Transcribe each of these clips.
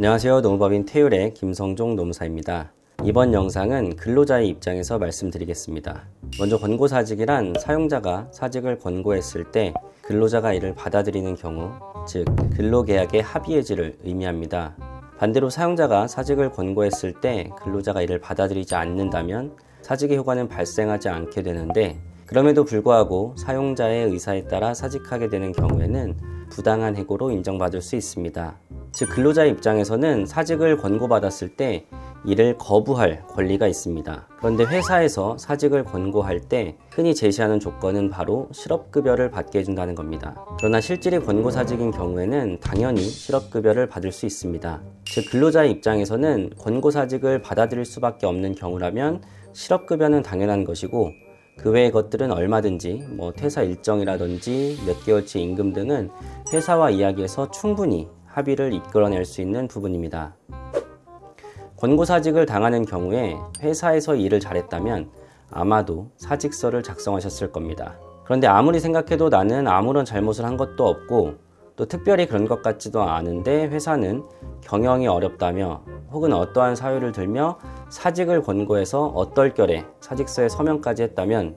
안녕하세요. 노무법인 태율의 김성종 노무사입니다. 이번 영상은 근로자의 입장에서 말씀드리겠습니다. 먼저 권고사직이란 사용자가 사직을 권고했을 때 근로자가 이를 받아들이는 경우, 즉 근로계약의 합의해지를 의미합니다. 반대로 사용자가 사직을 권고했을 때 근로자가 이를 받아들이지 않는다면 사직의 효과는 발생하지 않게 되는데 그럼에도 불구하고 사용자의 의사에 따라 사직하게 되는 경우에는 부당한 해고로 인정받을 수 있습니다. 즉 근로자의 입장에서는 사직을 권고받았을 때 이를 거부할 권리가 있습니다. 그런데 회사에서 사직을 권고할 때 흔히 제시하는 조건은 바로 실업급여를 받게 해준다는 겁니다. 그러나 실질이 권고사직인 경우에는 당연히 실업급여를 받을 수 있습니다. 즉 근로자의 입장에서는 권고사직을 받아들일 수밖에 없는 경우라면 실업급여는 당연한 것이고 그 외의 것들은 얼마든지 뭐 퇴사 일정이라든지 몇 개월치 임금 등은 회사와 이야기해서 충분히 합의를 이끌어낼 수 있는 부분입니다. 권고사직을 당하는 경우에 회사에서 일을 잘했다면 아마도 사직서를 작성하셨을 겁니다. 그런데 아무리 생각해도 나는 아무런 잘못을 한 것도 없고 또 특별히 그런 것 같지도 않은데 회사는 경영이 어렵다며 혹은 어떠한 사유를 들며 사직을 권고해서 어떨결에 사직서에 서명까지 했다면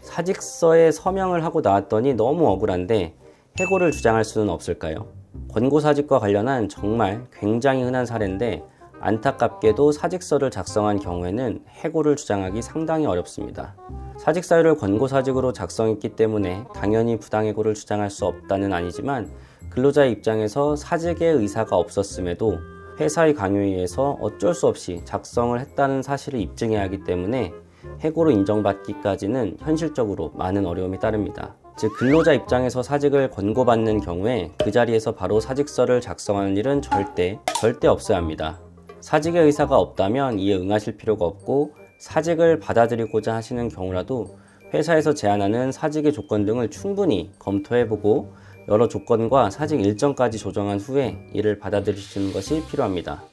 사직서에 서명을 하고 나왔더니 너무 억울한데 해고를 주장할 수는 없을까요? 권고사직과 관련한 정말 굉장히 흔한 사례인데 안타깝게도 사직서를 작성한 경우에는 해고를 주장하기 상당히 어렵습니다. 사직 사유를 권고사직으로 작성했기 때문에 당연히 부당해고를 주장할 수 없다는 아니지만 근로자의 입장에서 사직의 의사가 없었음에도 회사의 강요에 의해서 어쩔 수 없이 작성을 했다는 사실을 입증해야 하기 때문에 해고로 인정받기까지는 현실적으로 많은 어려움이 따릅니다. 즉 근로자 입장에서 사직을 권고받는 경우에 그 자리에서 바로 사직서를 작성하는 일은 절대 절대 없어야 합니다. 사직의 의사가 없다면 이에 응하실 필요가 없고 사직을 받아들이고자 하시는 경우라도 회사에서 제안하는 사직의 조건 등을 충분히 검토해보고 여러 조건과 사직 일정까지 조정한 후에 이를 받아들이시는 것이 필요합니다.